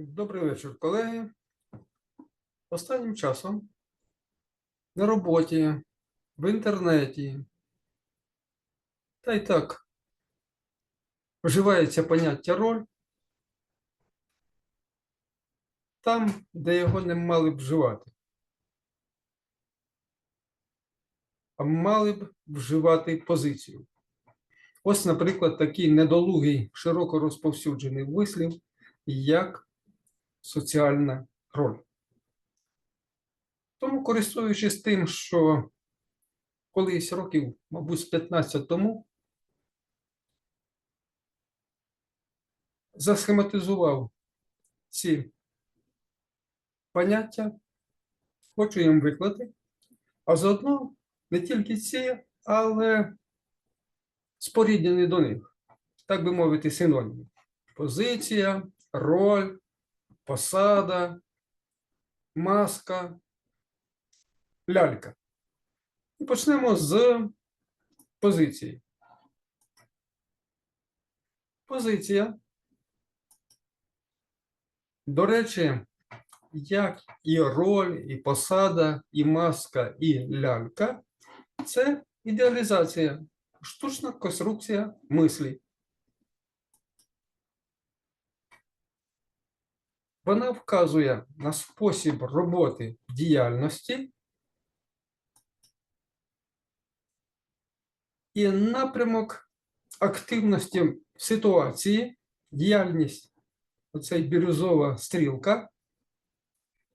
Добрий вечір, колеги. Останнім часом на роботі, в інтернеті, та й так вживається поняття роль там, де його не мали б вживати. А мали б вживати позицію. Ось, наприклад, такий недолугий, широко розповсюджений вислів, як соціальна роль. Тому, користуючись тим, що колись років, мабуть, з 15 тому, засхематизував ці поняття, хочу їм виклати, а заодно не тільки ці, але споріднені до них, так би мовити, синоніми. Позиція, роль, посада, маска, лялька. І почнемо з позиції. Позиція. До речі, як і роль, і посада, і маска, і лялька це ідеалізація, штучна конструкція мислі. Вона вказує на спосіб роботи діяльності і напрямок активності ситуації, діяльність, оцей бірюзова стрілка,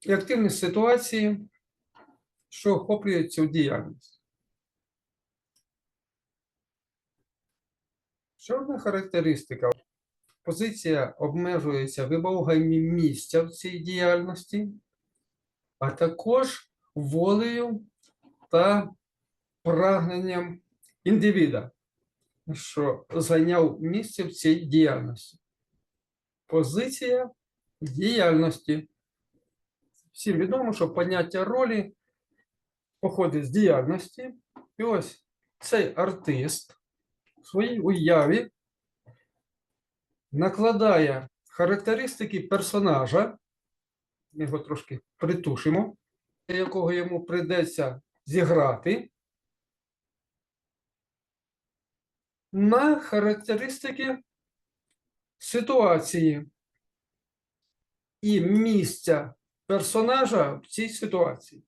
і активність ситуації, що охоплює цю діяльність. Ще одна характеристика. Позиція обмежується вимогами місця в цій діяльності, а також волею та прагненням індивіда, що зайняв місце в цій діяльності. Позиція діяльності. Всім відомо, що поняття ролі походить з діяльності. І ось цей артист в своїй уяві накладає характеристики персонажа, ми його трошки притушимо, якого йому прийдеться зіграти, на характеристики ситуації і місця персонажа в цій ситуації.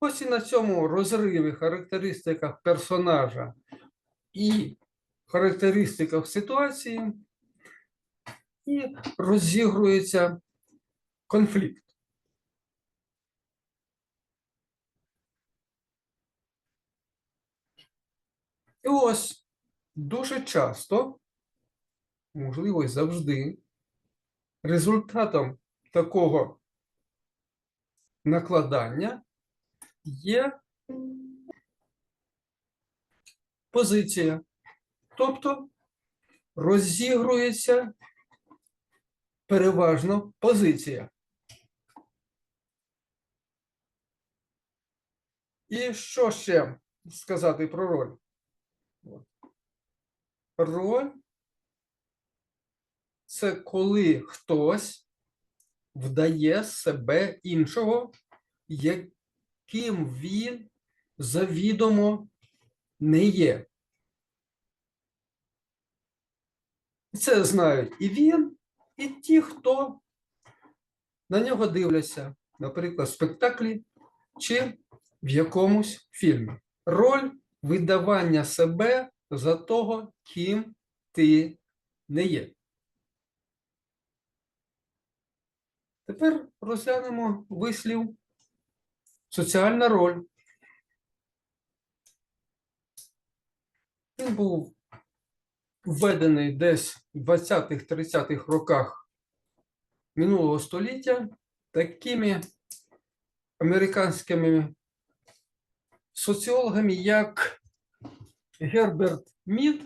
Ось і на цьому розриві характеристиках персонажа і характеристиках ситуації і розігрується конфлікт. І ось дуже часто, можливо, і завжди, результатом такого накладання є позиція. Тобто розігрується переважно позиція. І що ще сказати про роль? Роль це коли хтось вдає себе іншого, яким він завідомо не є. Це знають і він, і ті, хто на нього дивляться, наприклад, в спектаклі чи в якомусь фільмі. Роль видавання себе за того, ким ти не є. Тепер розглянемо вислів соціальна роль. Він був введений десь в 20-30-х роках минулого століття такими американськими соціологами, як Герберт Мід,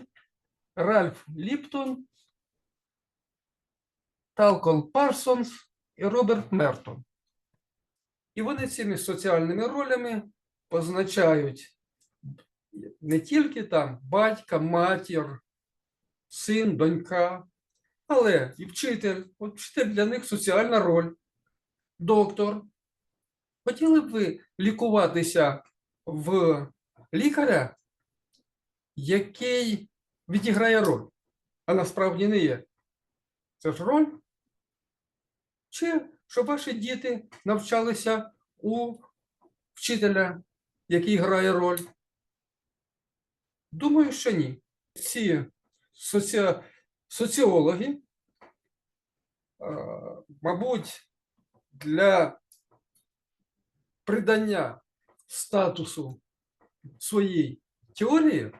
Ральф Ліптон, Талкол Парсонс і Роберт Мертон. І вони цими соціальними ролями позначають не тільки там батька, матір, син, донька, Але і вчитель, от вчитель для них соціальна роль, доктор. Хотіли б ви лікуватися в лікаря, який відіграє роль, а насправді не є. Це ж роль. Чи щоб ваші діти навчалися у вчителя, який грає роль? Думаю, що ні. Ці соці... соціологи, мабуть, для придання статусу своїй теорії,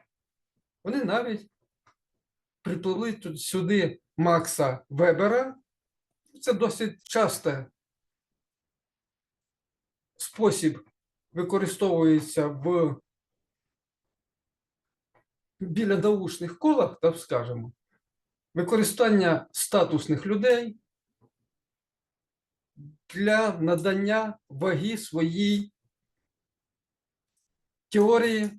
вони навіть приплели тут сюди Макса Вебера. Це досить часто спосіб використовується в біля научних колах, так скажемо, використання статусних людей для надання ваги своїй теорії,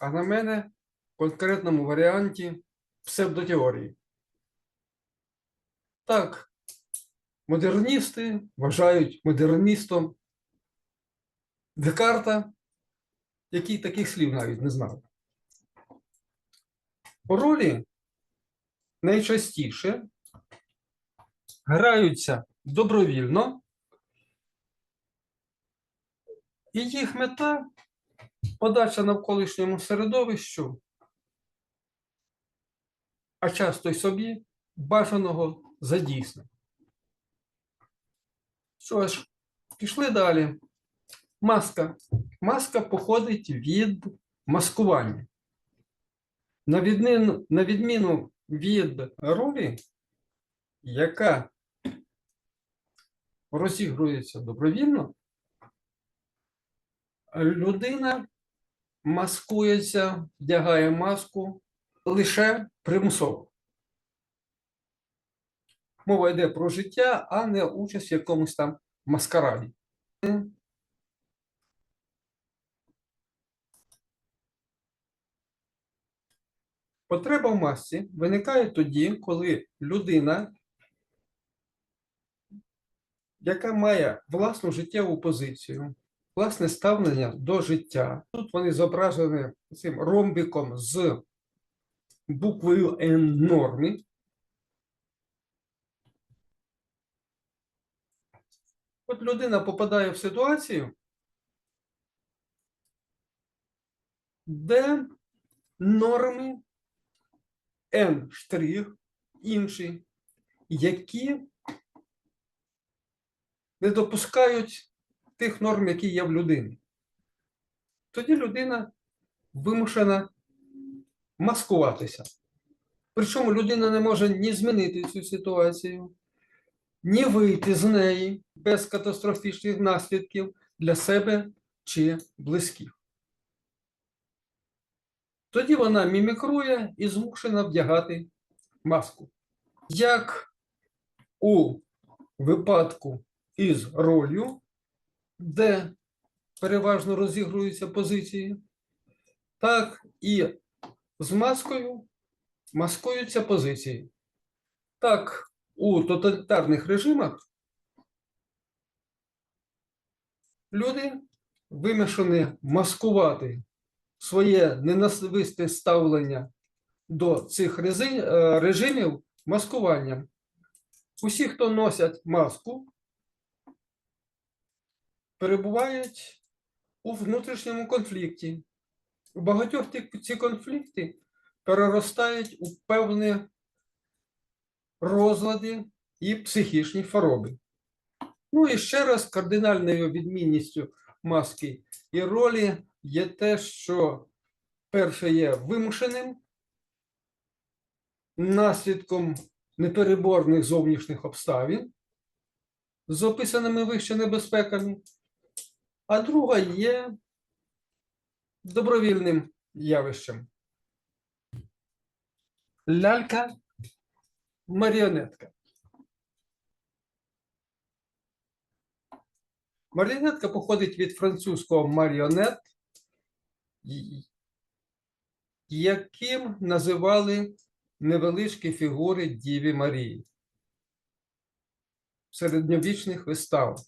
а на мене в конкретному варіанті псевдотеорії. Так, модерністи вважають модерністом Декарта, який таких слів навіть не знав. Ролі найчастіше граються добровільно, і їх мета подача навколишньому середовищу, а часто й собі бажаного за дійсне. Що ж, пішли далі. Маска. Маска походить від маскування. На відміну, на відміну від ролі, яка розігрується добровільно, людина маскується, вдягає маску лише примусово. Мова йде про життя, а не участь в якомусь там маскараді. Потреба в масці виникає тоді, коли людина, яка має власну життєву позицію, власне ставлення до життя. Тут вони зображені цим ромбиком з буквою Н нормі. От людина попадає в ситуацію, де норми N інші, які не допускають тих норм, які є в людині. Тоді людина вимушена маскуватися. Причому людина не може ні змінити цю ситуацію, ні вийти з неї без катастрофічних наслідків для себе чи близьких. Тоді вона мімікрує і змушена вдягати маску. Як у випадку із ролью, де переважно розігруються позиції, так і з маскою маскуються позиції. Так, у тоталітарних режимах люди вимушені маскувати своє ненасвисте ставлення до цих е, режимів маскуванням. Усі, хто носять маску, перебувають у внутрішньому конфлікті. У багатьох ці конфлікти переростають у певні розлади і психічні хвороби. Ну і ще раз кардинальною відмінністю маски і ролі є те, що перше є вимушеним наслідком непереборних зовнішніх обставин з описаними вище небезпеками, а друга є добровільним явищем. Лялька маріонетка. Маріонетка походить від французького маріонет, яким називали невеличкі фігури Діві Марії середньовічних вистав.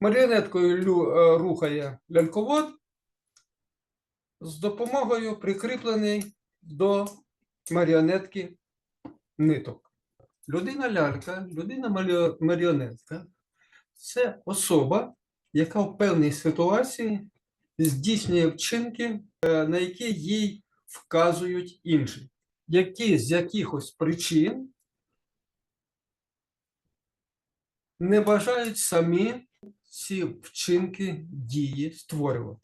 Маріонеткою е, рухає ляльковод з допомогою прикріплений до маріонетки ниток. Людина-лялька, людина-маріонетка це особа, яка в певній ситуації здійснює вчинки, е, на які їй вказують інші, які з якихось причин не бажають самі ці вчинки дії створювати.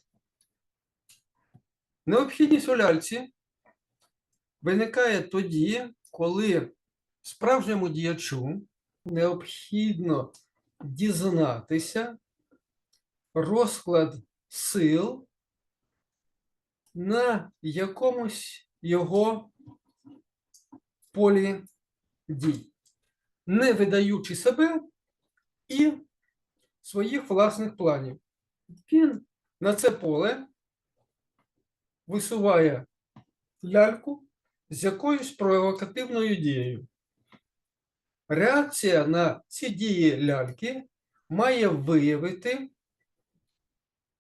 Необхідність у ляльці виникає тоді, коли справжньому діячу необхідно дізнатися розклад сил на якомусь його полі дій, не видаючи себе і своїх власних планів. Він на це поле висуває ляльку з якоюсь провокативною дією. Реакція на ці дії ляльки має виявити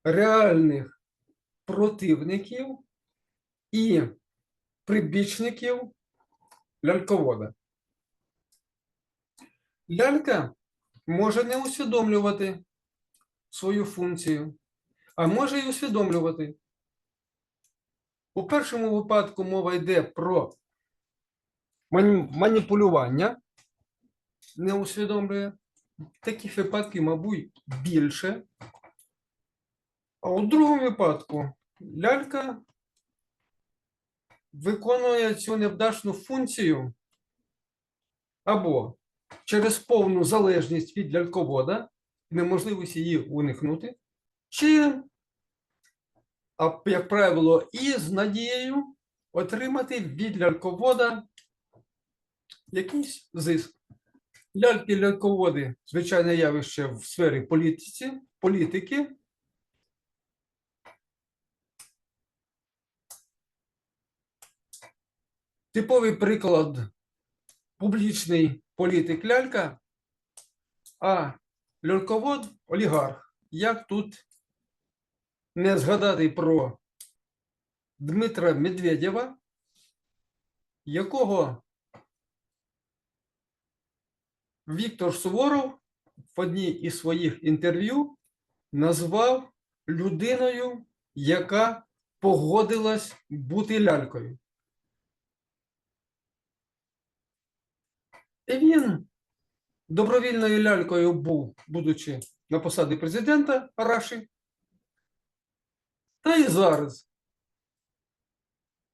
реальних противників і прибічників ляльковода. Лялька може не усвідомлювати свою функцію, а може й усвідомлювати. У першому випадку мова йде про маніпулювання, не усвідомлює. Таких випадків, мабуть, більше. А у другому випадку лялька виконує цю невдачну функцію або через повну залежність від ляльковода, неможливість її уникнути, чи, а, як правило, і з надією отримати від ляльковода якийсь зиск. Ляльки-ляльководи звичайне явище в сфері політиці, політики. Типовий приклад публічний політик лялька, а ляльковод олігарх. Як тут не згадати про Дмитра Медведєва, якого Віктор Суворов в одній із своїх інтерв'ю назвав людиною, яка погодилась бути лялькою. І він добровільною лялькою був, будучи на посаді президента Раші. Та і зараз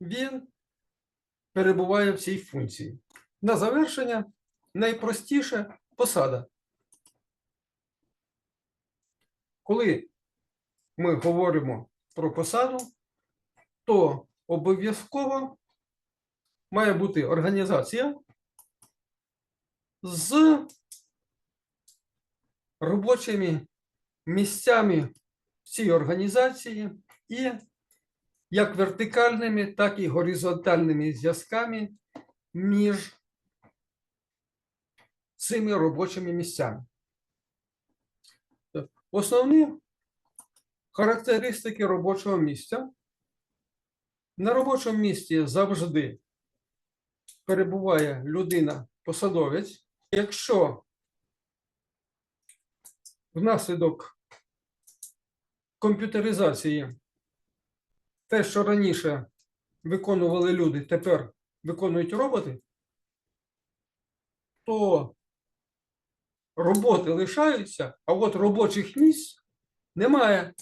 він перебуває в цій функції. На завершення найпростіша посада. Коли ми говоримо про посаду, то обов'язково має бути організація з робочими місцями в цій організації і як вертикальними, так і горизонтальними зв'язками між цими робочими місцями. Основні характеристики робочого місця. На робочому місці завжди перебуває людина-посадовець. Якщо внаслідок комп'ютеризації те, що раніше виконували люди, тепер виконують роботи, то роботи лишаються, а от робочих місць немає.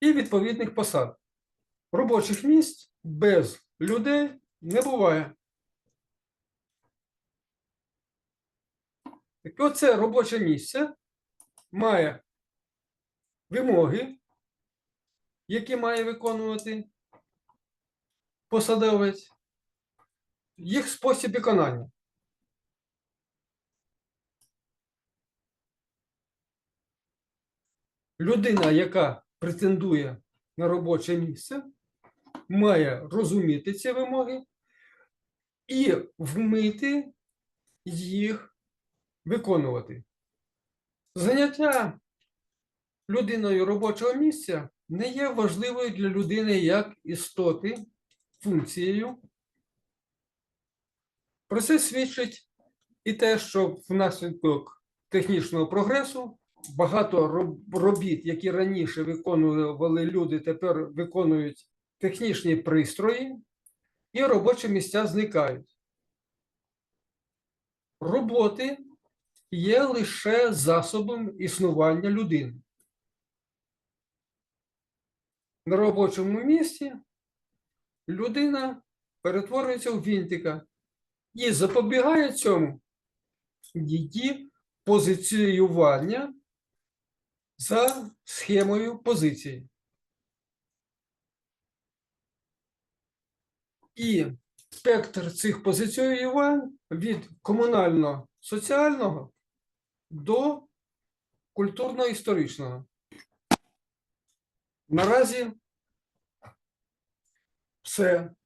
І відповідних посад. Робочих місць без людей не буває. Так оце робоче місце має вимоги, які має виконувати посадовець, їх спосіб виконання. Людина, яка претендує на робоче місце, має розуміти ці вимоги, і вміти їх виконувати. Заняття людиною робочого місця не є важливою для людини як істоти функцією. Про це свідчить і те, що внаслідок технічного прогресу багато робіт, які раніше виконували люди, тепер виконують технічні пристрої, і робочі місця зникають. Роботи є лише засобом існування людини. На робочому місці людина перетворюється в вінтика і запобігає цьому її позиціювання за схемою позиції. І спектр цих позиціювань від комунально-соціального до культурно-історичного. Наразі все.